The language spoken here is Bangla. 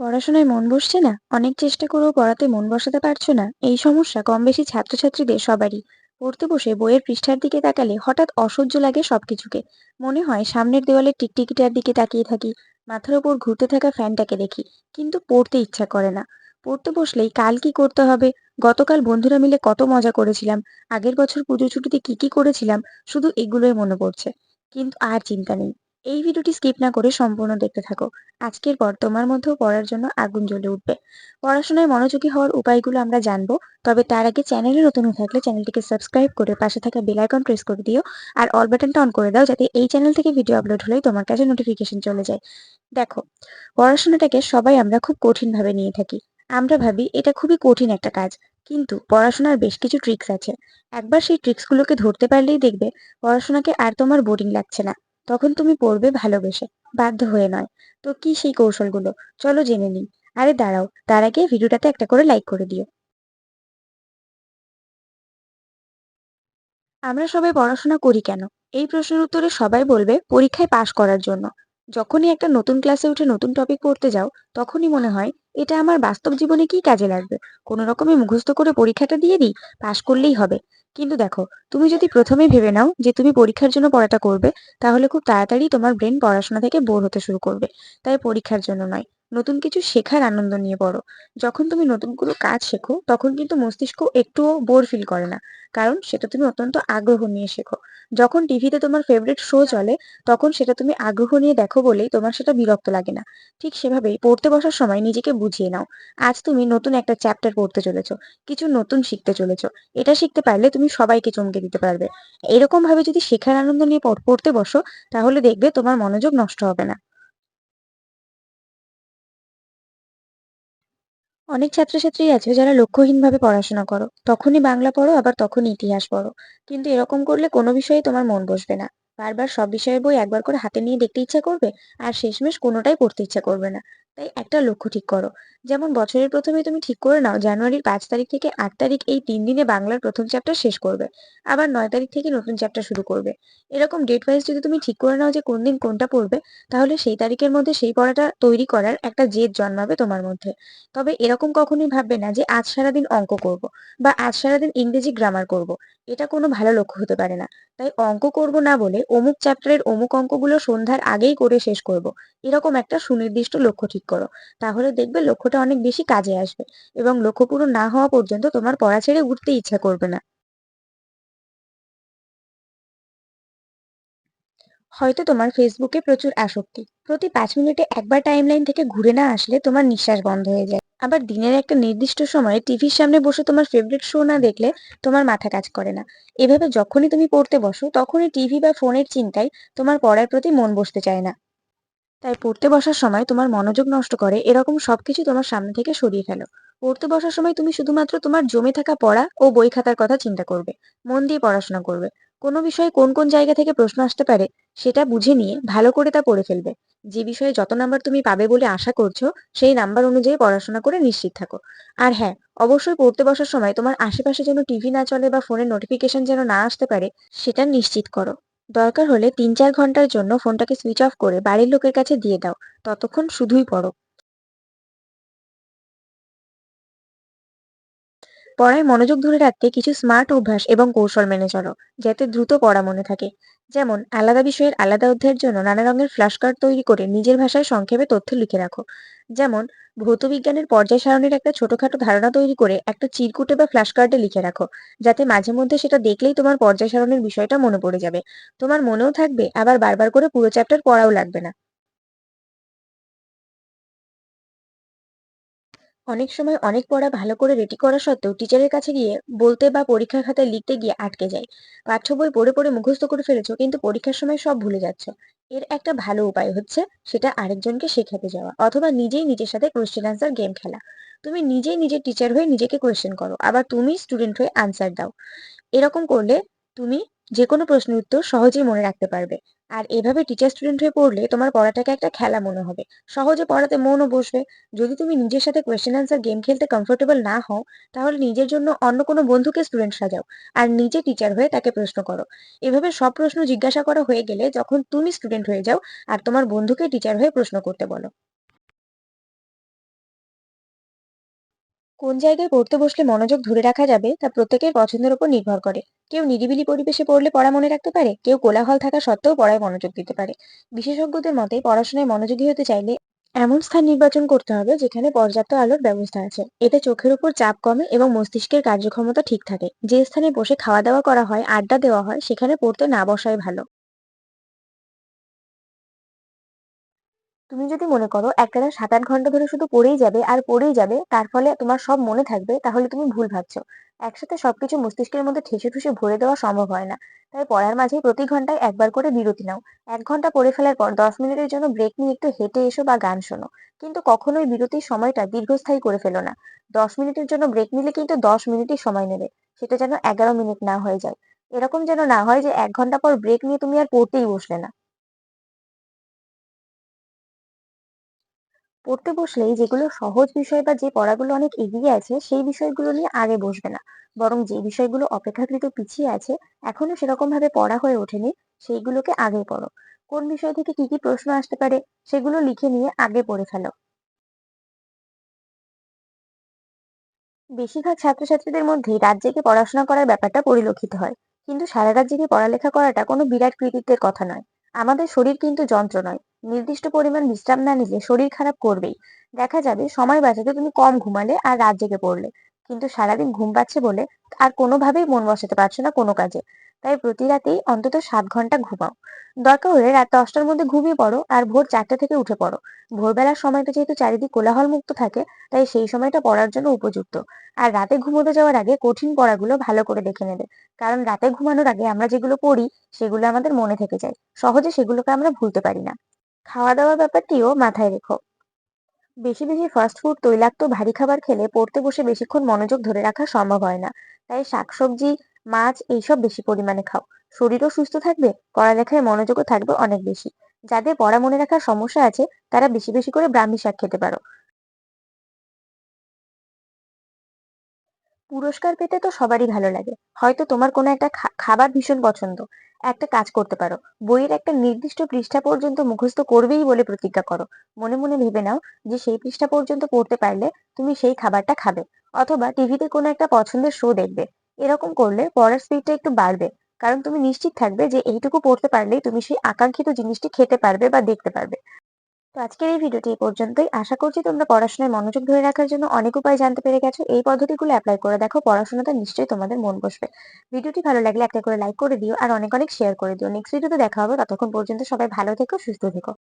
পড়াশোনায় মন বসছে না? অনেক চেষ্টা করেও পড়াতে মন বসাতে পারছ না? এই সমস্যা কম বেশি ছাত্রছাত্রীদের সবারই। পড়তে বসে বইয়ের পৃষ্ঠার দিকে তাকালে হঠাৎ অসহ্য লাগে সবকিছুকে। মনে হয় সামনের দেওয়ালে টিকটিকিটার দিকে তাকিয়ে থাকি। মাথার উপর ঘুরতে থাকা ফ্যানটাকে দেখি, কিন্তু পড়তে ইচ্ছা করে না। পড়তে বসলেই কাল কি করতে হবে? গতকাল বন্ধুরা মিলে কত মজা করেছিলাম। আগের বছর পুজো ছুটিতে কি কি করেছিলাম? শুধু এগুলোই মনে পড়ছে। কিন্তু আর চিন্তা নেই। এই ভিডিওটি স্কিপ না করে সম্পূর্ণ দেখতে থাকো। আজকের পর তোমার মধ্যেও পড়ার জন্য আগুন জ্বলে উঠবে। পড়াশোনায় মনোযোগী হওয়ার উপায়গুলো আমরা জানব, তবে তার আগে চ্যানেলে নতুন থাকলে চ্যানেলটিকে সাবস্ক্রাইব করে পাশে থাকা বেল আইকন প্রেস করে দিও, আর অল বাটনটা অন করে দাও যাতে এই চ্যানেল থেকে ভিডিও আপলোড হলেই তোমার কাছে নোটিফিকেশন চলে যায়। দেখো, পড়াশোনাটাকে সবাই আমরা খুব কঠিন ভাবে নিয়ে থাকি। আমরা ভাবি এটা খুবই কঠিন একটা কাজ, কিন্তু পড়াশোনার বেশ কিছু ট্রিক্স আছে। একবার সেই ট্রিক্সগুলোকে ধরতে পারলেই দেখবে পড়াশোনাকে আর তোমার বোরিং লাগছে না। তখন তুমি পড়বে ভালোবেসে। বাধ্য হয়ে নয়। তো কি সেই কৌশলগুলো? চলো জেনে নিই। আরে দাঁড়াও, তার আগে ভিডিওটাতে একটা করে লাইক করে দিও। আমরা সবাই পড়াশোনা করি কেন? এই প্রশ্নের উত্তরে সবাই বলবে পরীক্ষায় পাশ করার জন্য। যখনই একটা নতুন ক্লাসে উঠে নতুন টপিক পড়তে যাও, তখনই মনে হয় এটা আমার বাস্তব জীবনে কি কাজে লাগবে? কোনো রকমে মুখস্থ করে পরীক্ষাটা দিয়ে দিই, পাশ করলেই হবে। কিন্তু দেখো, তুমি যদি প্রথমে ভেবে নাও যে তুমি পরীক্ষার জন্য পড়াটা করবে, তাহলে খুব তাড়াতাড়ি তোমার ব্রেন পড়াশোনা থেকে বোর হতে শুরু করবে। তাই পরীক্ষার জন্য নয়। নতুন কিছু শেখার আনন্দ নিয়ে পড়ো। যখন তুমি নতুন কোনো কাজ শেখো, তখন কিন্তু মস্তিষ্ক একটুও বোর ফিল করে না। কারণ সেটা তুমি অত্যন্ত আগ্রহ নিয়ে শেখো। যখন টিভিতে তোমার ফেভারিট শো চলে, তখন সেটা তুমি আগ্রহ নিয়ে দেখো বলেই তোমার সেটা বিরক্ত লাগে না। ঠিক সেভাবেই পড়তে বসার সময় নিজেকে বুঝিয়ে নাও। আজ তুমি নতুন একটা চ্যাপ্টার পড়তে চলেছো, কিছু নতুন শিখতে চলেছো। এটা শিখতে পারলে তুমি সবাইকে চমকে দিতে পারবে। এরকম ভাবে যদি শেখার আনন্দ নিয়ে পড়তে বসো, তাহলে দেখবে তোমার মনোযোগ নষ্ট হবে না। অনেক ছাত্রছাত্রী আছে যারা লক্ষ্যহীনভাবে পড়াশোনা করো। তখনই বাংলা পড়ো, আবার তখনই ইতিহাস পড়ো। কিন্তু এরকম করলে কোনো বিষয়ে তোমার মন বসবে না। বারবার সব বিষয়ের বই একবার করে হাতে নিয়ে দেখতে ইচ্ছা করবে, আর শেষমেশ কোনোটাই পড়তে ইচ্ছা করবে না। তাই একটা লক্ষ্য ঠিক করো। যেমন বছরের প্রথমে তুমি ঠিক করে নাও, জানুয়ারির পাঁচ তারিখ থেকে আট তারিখ এই তিন দিনে বাংলার প্রথম চ্যাপ্টার শেষ করবে। আবার নয় তারিখ থেকে নতুন চ্যাপ্টার শুরু করবে। এরকম ডেট ওয়াইজ যদি তুমি ঠিক করে নাও যে কোন দিন কোনটা পড়বে, তাহলে সেই তারিখের মধ্যে সেই পড়াটা তৈরি করার একটা জেদ জন্মাবে তোমার মধ্যে। তবে এরকম কখনোই ভাববে না যে আজ সারাদিন অঙ্ক করব বা আজ সারাদিন ইংরেজি গ্রামার করব। এটা কোনো ভালো লক্ষ্য হতে পারে না। তাই অঙ্ক করব না বলে অমুক চ্যাপ্টারের অমুক অঙ্কগুলো সন্ধ্যার আগেই করে শেষ করব। এরকম একটা সুনির্দিষ্ট লক্ষ্য ঠিক করো। তাহলে দেখবে লক্ষ্যটা অনেক বেশি কাজে আসবে এবং লক্ষ্য পূরণ না হওয়া পর্যন্ত তোমার পড়া ছেড়ে উঠতে ইচ্ছা করবে না। হয়তো তোমার ফেসবুকে প্রচুর আসক্তি। প্রতি পাঁচ মিনিটে একবার টাইমলাইন থেকে ঘুরে না আসলে তোমার নিঃশ্বাস বন্ধ হয়ে যায়। আবার দিনের একটা নির্দিষ্ট সময়ে টিভির সামনে বসে তোমার ফেভারিট শো না দেখলে তোমার মাথা কাজ করে না। এভাবে যখনই তুমি পড়তে বসো, তখনই টিভি বা ফোনের চিন্তায় তোমার পড়ার প্রতি মন বসতে চায় না। তাই পড়তে বসার সময় তোমার মনোযোগ নষ্ট করে এরকম সবকিছু তোমার সামনে থেকে সরিয়ে ফেলো। পড়তে বসার সময় তুমি শুধুমাত্র তোমার জমে থাকা পড়া ও বই খাতার কথা চিন্তা করবে, মন দিয়ে পড়াশোনা করবে। কোনো বিষয়ে কোন কোন জায়গা থেকে প্রশ্ন আসতে পারে সেটা বুঝে নিয়ে ভালো করে তা পড়ে ফেলবে। যে বিষয়ে যত নাম্বার তুমি পাবে বলে আশা করছ, সেই নাম্বার অনুযায়ী পড়াশোনা করে নিশ্চিত থাকো। আর হ্যাঁ অবশ্যই পড়তে বসার সময় তোমার আশেপাশে যেন টিভি না চলে বা ফোনের নোটিফিকেশন যেন না আসতে পারে, সেটা নিশ্চিত করো। দরকার হলে তিন চার ঘণ্টার জন্য ফোনটাকে সুইচ অফ করে বাড়ির লোকের কাছে দিয়ে দাও। ততক্ষণ শুধুই পড়ো। পড়ায় মনোযোগ ধরে রাখতে কিছু স্মার্ট অভ্যাস এবং কৌশল মেনে চলো, যাতে দ্রুত পড়া মনে থাকে। যেমন, আলাদা বিষয়ের আলাদা অধ্যায়ের জন্য নানা রঙের ফ্ল্যাশ কার্ড তৈরি করে নিজের ভাষায় সংক্ষেপে তথ্য লিখে রাখো। যেমন, ভৌতবিজ্ঞানের পর্যায় সারণীর একটা ছোটখাটো ধারণা তৈরি করে একটা চিরকুটে বা ফ্ল্যাশ কার্ডে লিখে রাখো, যাতে মাঝে মধ্যে সেটা দেখলেই তোমার পর্যায় সারণীর বিষয়টা মনে পড়ে যাবে। তোমার মনেও থাকবে, আবার বারবার করে পুরো চ্যাপ্টার পড়াও লাগবে না। অনেক সময় অনেক পড়া ভালো করে রেডি করা সত্ত্বেও টিচারের কাছে গিয়ে বলতে বা পরীক্ষার খাতায় লিখতে গিয়ে আটকে যায়। পাঠ্য বই পড়ে পড়ে মুখস্থ করে ফেলেছো, কিন্তু পরীক্ষার সময় সব ভুলে যাচ্ছ। এর একটা ভালো উপায় হচ্ছে সেটা আরেকজনকে শেখাতে যাওয়া, অথবা নিজেই নিজের সাথে কোয়েশ্চেন আনসার গেম খেলা। তুমি নিজেই নিজের টিচার হয়ে নিজেকে কোয়েশ্চেন করো, আবার তুমি স্টুডেন্ট হয়ে আনসার দাও। এরকম করলে তুমি যেকোনো প্রশ্নের উত্তর সহজেই মনে রাখতে পারবে। আর এভাবে টিচার স্টুডেন্ট হয়ে পড়লে তোমার পড়াটাকে একটা খেলা মনে হবে। সহজে পড়াতে মনও বসবে। যদি তুমি নিজের সাথে কোয়েশ্চেন আনসার গেম খেলতে কমফোর্টেবল না হও, তাহলে নিজের জন্য অন্য কোনো বন্ধুকে স্টুডেন্ট সাজাও। আর নিজে টিচার হয়ে তাকে প্রশ্ন করো। এভাবে সব প্রশ্ন জিজ্ঞাসা করা হয়ে গেলে যখন তুমি স্টুডেন্ট হয়ে যাও আর তোমার বন্ধুকে টিচার হয়ে প্রশ্ন করতে বলো। কোন জায়গায় পড়তে বসলে মনোযোগ ধরে রাখা যাবে তা প্রত্যেকের পছন্দের উপর নির্ভর করে। কেউ নিরিবিলি পরিবেশে পড়লে পড়া মনে রাখতে পারে, কেউ কোলাহল থাকা সত্ত্বেও পড়ায় মনোযোগ দিতে পারে। বিশেষজ্ঞদের মতে, পড়াশোনায় মনোযোগী হতে চাইলে এমন স্থান নির্বাচন করতে হবে যেখানে পর্যাপ্ত আলোর ব্যবস্থা আছে। এতে চোখের উপর চাপ কমে এবং মস্তিষ্কের কার্যক্ষমতা ঠিক থাকে। যে স্থানে বসে খাওয়া দাওয়া করা হয়, আড্ডা দেওয়া হয়, সেখানে পড়তে না বসাই ভালো। তুমি যদি মনে করো একটানা সাত আট ঘণ্টা ধরে শুধু পড়েই যাবে আর পড়েই যাবে, তার ফলে তোমার সব মনে থাকবে, তাহলে তুমি ভুল ভাবছ। একসাথে সবকিছু মস্তিষ্কের মধ্যে ঠেসে ঠুসে ভরে দেওয়া সম্ভব হয় না। তাই পড়ার মাঝে প্রতি ঘন্টায় একবার করে বিরতি নাও। এক ঘণ্টা পড়ে ফেলার পর দশ মিনিটের জন্য ব্রেক নিয়ে একটু হেঁটে এসো বা গান শোনো। কিন্তু কখনোই বিরতির সময়টা দীর্ঘস্থায়ী করে ফেলো না। দশ মিনিটের জন্য ব্রেক নিলে কিন্তু দশ মিনিটই সময় নেবে। সেটা যেন এগারো মিনিট না হয়ে যায়। এরকম যেন না হয় যে এক ঘণ্টা পর ব্রেক নিয়ে তুমি আর পড়তেই বসলে না। পড়তে বসলেই যেগুলো সহজ বিষয় বা যে পড়াগুলো অনেক এগিয়ে আছে, সেই বিষয়গুলো নিয়ে আগে বসবে না। বরং যে বিষয়গুলো অপেক্ষাকৃত পিছিয়ে আছে, এখনও সেরকম ভাবে পড়া হয়ে ওঠেনি, সেইগুলোকে আগে পড়ো। কোন বিষয় থেকে কি কি প্রশ্ন আসতে পারে, সেগুলো লিখে নিয়ে আগে পড়ে ফেলো। বেশিরভাগ ছাত্রছাত্রীদের মধ্যে জেগে পড়াশোনা করার ব্যাপারটা পরিলক্ষিত হয়। কিন্তু সারা রাত জেগে পড়ালেখা করাটা কোনো বিরাট কৃতিত্বের কথা নয়। আমাদের শরীর কিন্তু যন্ত্র নয়। নির্দিষ্ট পরিমাণ বিশ্রাম না নিলে শরীর খারাপ করবেই। দেখা যাবে সময় বাঁচাতে তুমি কম ঘুমালে আর রাত জেগে পড়লে। কিন্তু সারাদিন ঘুম পাচ্ছে বলে আর কোনোভাবেই মন বসাতে পারছ না কোনো কাজে। তাই প্রতি রাতেই অন্তত সাত ঘণ্টা ঘুমাও। দরকার হলে রাত দশটার মধ্যে ঘুমিয়ে পড়ো আর ভোর চারটে থেকে উঠে পড়ো। ভোরবেলার সময়টা যেহেতু চারিদিক কোলাহল মুক্ত থাকে, তাই সেই সময়টা পড়ার জন্য উপযুক্ত। আর রাতে ঘুমোতে যাওয়ার আগে কঠিন পড়াগুলো ভালো করে দেখে নেবে। কারণ রাতে ঘুমানোর আগে আমরা যেগুলো পড়ি, সেগুলো আমাদের মনে থেকে যায়। সহজে সেগুলোকে আমরা ভুলতে পারি না। খাওয়া দাওয়ার ব্যাপারটিও মাথায় রেখো। বেশি বেশি ফাস্টফুড তৈলাক্ত, ভারী খাবার খেলে পড়তে বসে বেশিক্ষণ মনোযোগ ধরে রাখা সম্ভব হয় না। তাই শাকসবজি, মাছ এইসব বেশি পরিমাণে খাও। শরীরও সুস্থ থাকবে, পড়ালেখায় মনোযোগও থাকবে অনেক বেশি। যাদের পড়া মনে রাখার সমস্যা আছে, তারা বেশি বেশি করে ব্রাহ্মী শাক খেতে পারো। পুরস্কার পেতে তো সবারই ভালো লাগে। হয়তো তোমার কোনো একটা খাবার ভীষণ পছন্দ। একটা কাজ করতে পারো। বইয়ের একটা নির্দিষ্ট পৃষ্ঠা পর্যন্ত মুখস্থ করবেই বলে প্রতিজ্ঞা করো। মনে মনে ভেবে নাও যে সেই পৃষ্ঠা পর্যন্ত পড়তে পারলে তুমি সেই খাবারটা খাবে। অথবা টিভিতে কোনো একটা পছন্দের শো দেখবে। এরকম করলে পড়ার স্পিডটা একটু বাড়বে। কারণ তুমি নিশ্চিত থাকবে যে এইটুকু পড়তে পারলেই তুমি সেই আকাঙ্ক্ষিত জিনিসটি খেতে পারবে বা দেখতে পারবে। তো আজকের এই ভিডিওটি এই পর্যন্তই। আশা করছি তোমরা পড়াশোনায় মনোযোগ ধরে রাখার জন্য অনেক উপায় জানতে পেরে গেছো। এই পদ্ধতিগুলো অ্যাপ্লাই করে দেখো, পড়াশোনাতে নিশ্চয়ই তোমাদের মন বসবে। ভিডিওটি ভালো লাগলে একটা করে লাইক করে দিও আর অনেক অনেক শেয়ার করে দিও। নেক্সট ভিডিওতে দেখা হবে, ততক্ষণ পর্যন্ত সবাই ভালো থেকো, সুস্থ থেকো।